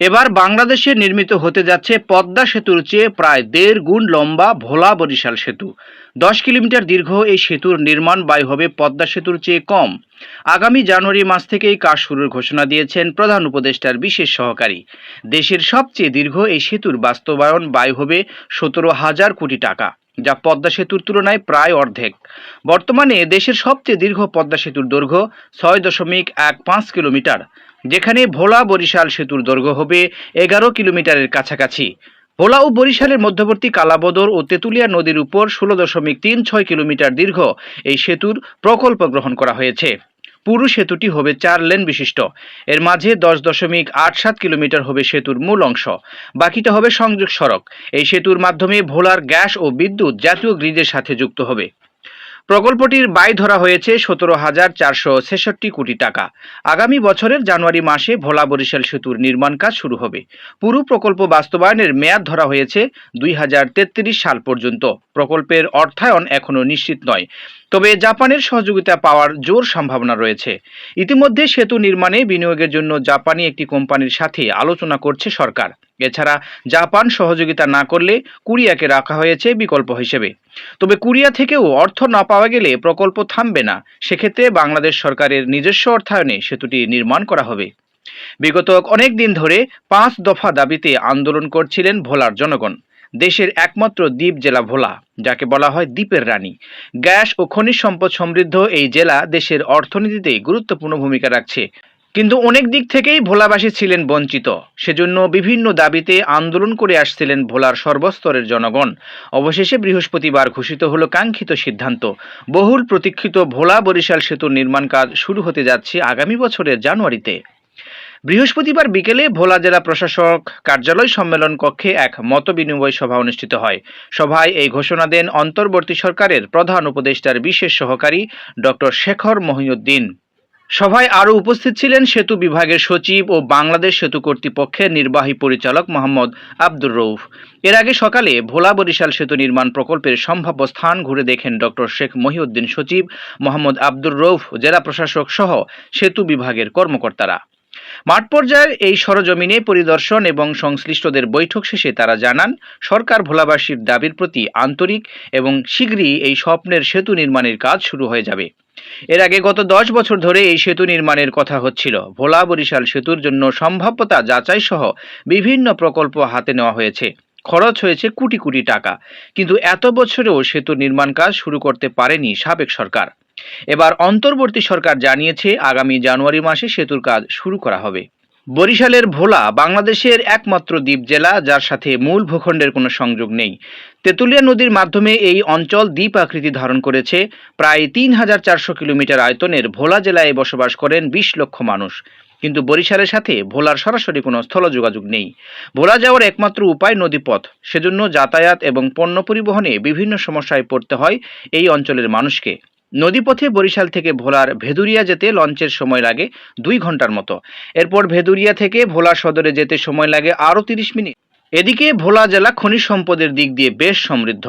এবার বাংলাদেশে নির্মিত হতে যাচ্ছে পদ্মা সেতুর চেয়ে প্রায় দেড় গুণ লম্বা ভোলা বরিশাল সেতু। দশ কিলোমিটার দীর্ঘ এই সেতুর নির্মাণ ব্যয় হবে পদ্মা সেতুর চেয়ে কম। আগামী জানুয়ারি মাস থেকেই কাজ শুরুর ঘোষণা দিয়েছেন প্রধান উপদেষ্টার বিশেষ সহকারী। দেশের সবচেয়ে দীর্ঘ এই সেতুর বাস্তবায়ন ব্যয় হবে সতেরো হাজার কোটি টাকা, যা পদ্মা সেতুর তুলনায় প্রায় অর্ধেক। বর্তমানে দেশের সবচেয়ে দীর্ঘ পদ্মা সেতুর দৈর্ঘ্য ছয় দশমিক এক পাঁচ কিলোমিটার। যেখানে ভোলা বরিশাল সেতুর দৈর্ঘ্য হবে এগারো কিলোমিটারের কাছাকাছি। ভোলা ও বরিশালের মধ্যবর্তী কালাবদর ও তেঁতুলিয়া নদীর উপর ষোলো দশমিক তিন ছয় কিলোমিটার দীর্ঘ এই সেতুর প্রকল্প গ্রহণ করা হয়েছে। পুরো সেতুটি হবে চার লেন বিশিষ্ট। এর মাঝে দশ দশমিক আট সাত কিলোমিটার হবে সেতুর মূল অংশ। বাকিটা হবে সংযোগ সড়ক। এই সেতুর মাধ্যমে ভোলার গ্যাস ও বিদ্যুৎ জাতীয় গ্রিডের সাথে যুক্ত হবে। প্রকল্পটির ব্যয় ধরা হয়েছে সতেরো হাজার চারশো ছেষট্টি কোটি টাকা। আগামী বছরের জানুয়ারি মাসে ভোলা বরিশাল সেতুর নির্মাণ কাজ শুরু হবে। পুরো প্রকল্প বাস্তবায়নের মেয়াদ ধরা হয়েছে দুই হাজার তেত্রিশ সাল পর্যন্ত। প্রকল্পের অর্থায়ন এখনও নিশ্চিত নয়। তবে জাপানের সহযোগিতা পাওয়ার জোর সম্ভাবনা রয়েছে। ইতিমধ্যে সেতু নির্মাণে বিনিয়োগের জন্য জাপানি একটি কোম্পানির সাথে আলোচনা করছে সরকার। এছাড়া জাপান সহযোগিতা না করলে কোরিয়াকে রাখা হয়েছে বিকল্প হিসেবে। তবে কোরিয়া থেকেও অর্থ না পাওয়া গেলে প্রকল্প থামবে না। সেক্ষেত্রে বাংলাদেশ সরকারের নিজস্ব অর্থায়নে সেতুটি নির্মাণ করা হবে। বিগত অনেক দিন ধরে পাঁচ দফা দাবিতে আন্দোলন করছিলেন ভোলার জনগণ। দেশের একমাত্র দ্বীপ জেলা ভোলা, যাকে বলা হয় দ্বীপের রানী। গ্যাস ও খনিজ সম্পদ সমৃদ্ধ এই জেলা দেশের অর্থনীতিতে গুরুত্বপূর্ণ ভূমিকা রাখছে। কিন্তু অনেক দিক থেকেই ভোলাবাসী ছিলেন বঞ্চিত। সেজন্য বিভিন্ন দাবিতে আন্দোলন করে আসছিলেন ভোলার সর্বস্তরের জনগণ। অবশেষে বৃহস্পতিবার ঘোষিত হল কাঙ্ক্ষিত সিদ্ধান্ত। বহুল প্রতীক্ষিত ভোলা বরিশাল সেতুর নির্মাণ কাজ শুরু হতে যাচ্ছে আগামী বছরের জানুয়ারিতে। বৃহস্পতিবার বিকেলে ভোলা জেলা প্রশাসক কার্যালয় সম্মেলন কক্ষে এক মতবিনিময় সভা অনুষ্ঠিত হয়। সভায় এই ঘোষণা দেন অন্তর্বর্তী সরকারের প্রধান উপদেষ্টার বিশেষ সহকারী ডক্টর শেখর মহিউদ্দিন। সভায় আরও উপস্থিত ছিলেন সেতু বিভাগের সচিব ও বাংলাদেশ সেতু কর্তৃপক্ষের নির্বাহী পরিচালক মোহাম্মদ আব্দুর রৌফ এর আগে সকালে ভোলা বরিশাল সেতু নির্মাণ প্রকল্পের সম্ভাব্য স্থান ঘুরে দেখেন ডক্টর শেখ মহিউদ্দিন সচিব, মোহাম্মদ আব্দুর রৌফ জেলা প্রশাসক সহ সেতু বিভাগের কর্মকর্তারা। মাঠ পর্যায়ের এই সরজমিনে পরিদর্শন এবং সংশ্লিষ্টদের বৈঠক শেষে তারা জানান, সরকার ভোলাবাসীর দাবির প্রতি আন্তরিক এবং শীঘ্রই এই স্বপ্নের সেতু নির্মাণের কাজ শুরু হয়ে যাবে। এর আগে গত দশ বছর ধরে এই সেতু নির্মাণের কথা হচ্ছিল। ভোলা বরিশাল সেতুর জন্য সম্ভাব্যতা যাচাই সহ বিভিন্ন প্রকল্প হাতে নেওয়া হয়েছে। খরচ হয়েছে কোটি কোটি টাকা। কিন্তু এত বছরেও সেতু নির্মাণ কাজ শুরু করতে পারেনি সাবেক সরকার। এবার অন্তর্বর্তী সরকার জানিয়েছে আগামী জানুয়ারি মাসে সেতুর কাজ শুরু করা হবে। বরিশালের ভোলা বাংলাদেশের একমাত্র দ্বীপ জেলা, যার সাথে মূল ভূখণ্ডের কোনো সংযোগ নেই। তেঁতুলিয়া নদীর মাধ্যমে এই অঞ্চল দ্বীপ আকৃতি ধারণ করেছে। প্রায় তিন হাজার চারশো কিলোমিটার আয়তনের ভোলা জেলায় বসবাস করেন বিশ লক্ষ মানুষ। কিন্তু বরিশালের সাথে ভোলার সরাসরি কোনো স্থল যোগাযোগ নেই। ভোলা যাওয়ার একমাত্র উপায় নদীপথ। সেজন্য যাতায়াত এবং পণ্য পরিবহনে বিভিন্ন সমস্যায় পড়তে হয় এই অঞ্চলের মানুষকে। নদীপথে বরিশাল থেকে ভোলার ভেদুরিয়া যেতে লঞ্চের সময় লাগে দুই ঘণ্টার মতো। এরপর ভেদুরিয়া থেকে ভোলা সদরে যেতে সময় লাগে আরও তিরিশ মিনিট। এদিকে ভোলা জেলা খনিজ সম্পদের দিক দিয়ে বেশ সমৃদ্ধ।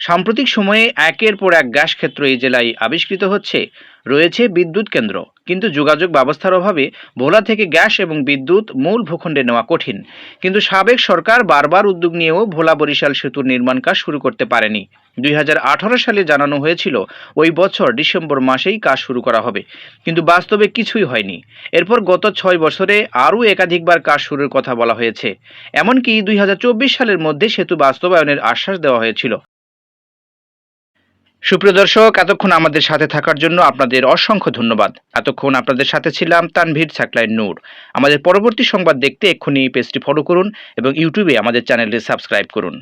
সাম্প্রতিক সময়ে একের পর এক গ্যাস ক্ষেত্র এই জেলায় আবিষ্কৃত হচ্ছে। রয়েছে বিদ্যুৎ কেন্দ্র, কিন্তু যোগাযোগ ব্যবস্থার অভাবে ভোলা থেকে গ্যাস এবং বিদ্যুৎ মূল ভূখণ্ডে নেওয়া কঠিন। কিন্তু সাবেক সরকার বারবার উদ্যোগ নিয়েও ভোলা বরিশাল সেতুর নির্মাণ কাজ শুরু করতে পারেনি। দুই হাজার আঠারো সালে জানানো হয়েছিল, ওই বছর ডিসেম্বর মাসেই কাজ শুরু করা হবে। কিন্তু বাস্তবে কিছুই হয়নি। এরপর গত ছয় বছরে আরও একাধিকবার কাজ শুরুর কথা বলা হয়েছে। এমনকি দুই হাজার চব্বিশ সালের মধ্যে সেতু বাস্তবায়নের আশ্বাস দেওয়া হয়েছিল। সুপ্রিয় দর্শক, এতক্ষণ আমাদের সাথে থাকার জন্য আপনাদের অসংখ্য ধন্যবাদ। এতক্ষণ আপনাদের সাথে ছিলাম তানভীর সাকলাইন নূর। আমাদের পরবর্তী সংবাদ দেখতে এক্ষুনি পেজটি ফলো করুন এবং ইউটিউবে আমাদের চ্যানেলটি সাবস্ক্রাইব করুন।